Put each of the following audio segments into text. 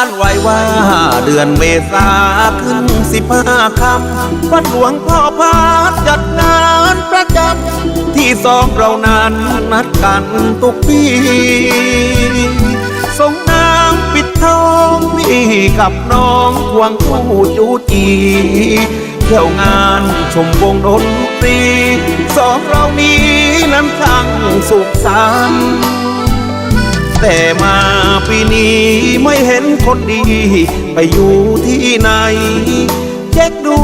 านไว้ว่า เดือนเมษาขึ้นสิบห้าคำวัดหลวงพ่อพาจัดงานประจำที่สองเรานันนัดกันทุกปีส่งน้ำปิดทองพี่กับน้องควงคู่จูจีเที่ยวงานชมวงดนตรี สองเรานี้นั้นช่างสุขสันต์ แต่มาปีนี้ไม่เห็นคนดี ไปอยู่ที่ไหน เช็คดู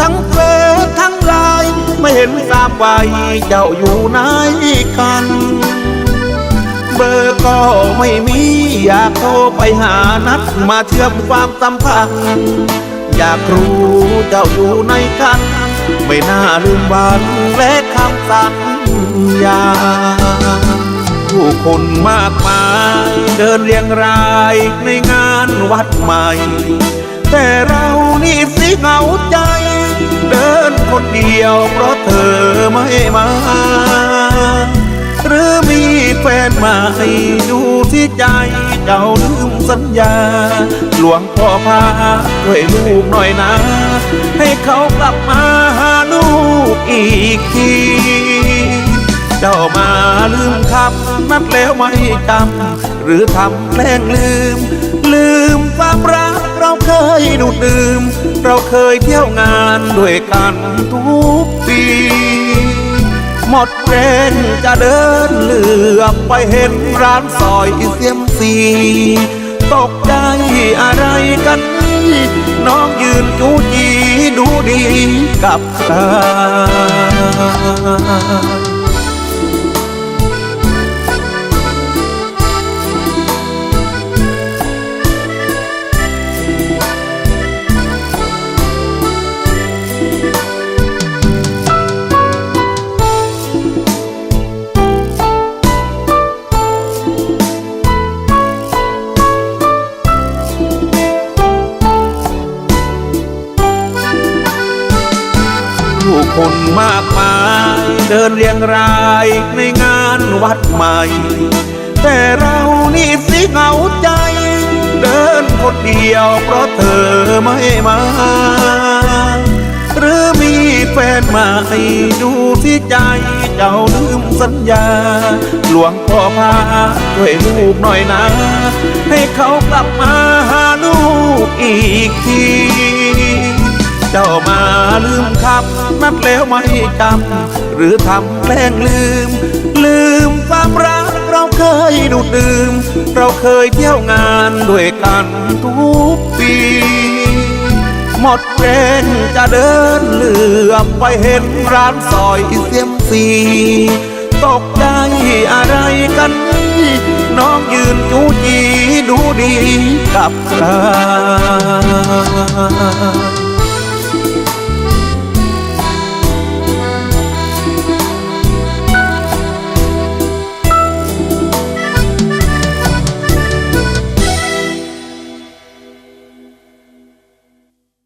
ทั้งเฟซทั้งไลน์ไม่เห็นทราบไว้เจ้าอยู่ไหนกัน เบอร์ก็ไม่มีอยากโทรไปหานัดมาเชื่อมความสัมพันธ์อยากรู้เจ้าอยู่ในกัน ไม่น่าลืมวันและคำสัญญา ผู้คนมากมาย เดินเรียงรายในงานวัดใหม่ แต่เรานี่สิเหงาใจ เดินคนเดียวเพราะเธอไม่มา หรือมีแฟนใหม่ดูที่ใจเจ้าลืมสัญญา หลวงพ่อพาช่วยลูกหน่อยนะ ให้เขากลับมาหาลูกอีกที เจ้ามาลืมคำนัดแล้วไม่จำหรือทำแกล้งลืม ลืมความรักเราเคยดูดดื่ม เราเคยเที่ยวงานด้วยกันทุกปีหมดแรงจะเดินเลือบไปเห็นร้านซอยเสียมสีตกใจอะไรกันน้องยืนจูจีดูดีกับตา คนมากมาย เดินเรียงรายในงานวัดใหม่ แต่เรานี่สิเหงาใจ เดินคนเดียวเพราะเธอไม่มา หรือมีแฟนใหม่ดูที่ใจเจ้าลืมสัญญา หลวงพ่อพาช่วยลูกหน่อยนะ ให้เขากลับมาหาลูกอีกที เจ้ามาลืมคำนัดแล้วไม่จำหรือทำแกล้งลืม ลืมความรักเราเคยดูดดื่ม เราเคยเที่ยวงานด้วยกันทุกปี หมดแรงจะเดินเหลือบไปเห็นร้านซอยเสียมสีตกใจอะไรกันนี่น้องยืนจูจีดูดีกับใคร